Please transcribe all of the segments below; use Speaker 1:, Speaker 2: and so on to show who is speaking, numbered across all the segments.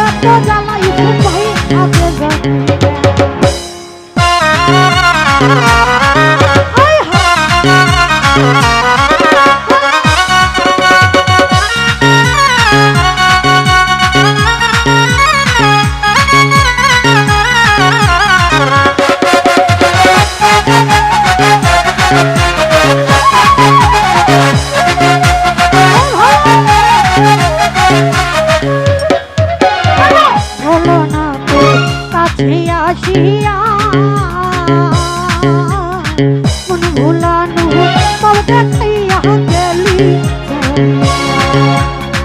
Speaker 1: এত জ্বালাই ভাই আগে যা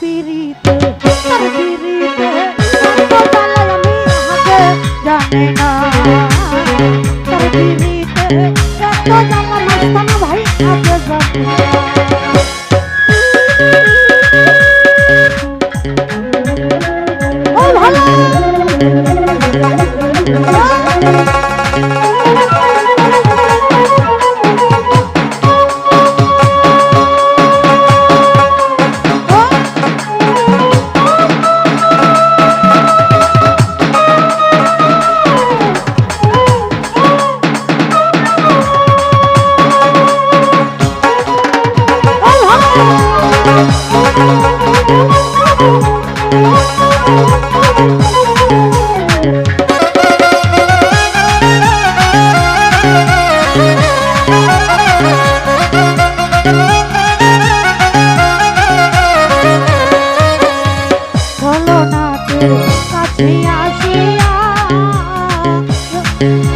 Speaker 1: Pirri. হলো না কেউ, কাছে আসিয়া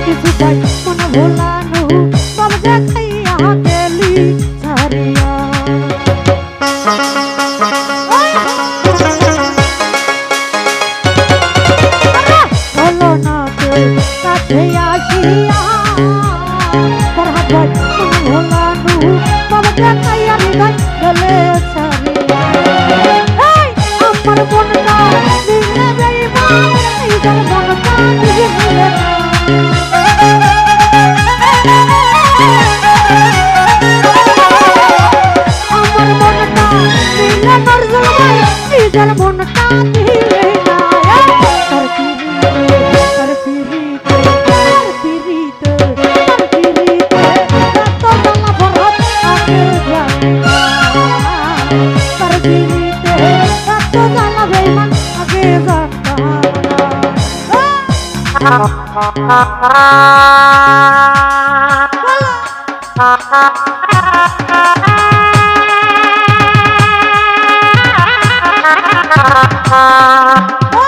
Speaker 1: কিছু পাই মনে ভোলানো বল দেখাইয়া গেলি ছাড়িয়া। হলো না কেউ, কাছে আসিয়া। পড়া পাই মনে ভোলানো বল দেখাইয়া নরজবাই পিঠের মনটা দিয়ে Ha ha ha ha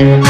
Speaker 1: জানি না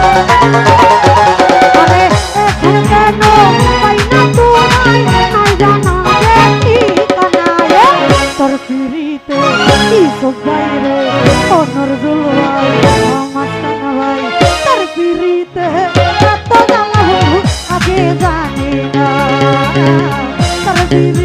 Speaker 1: baby.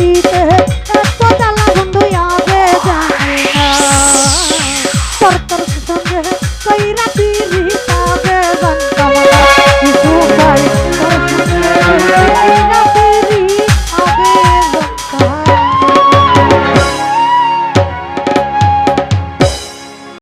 Speaker 1: You.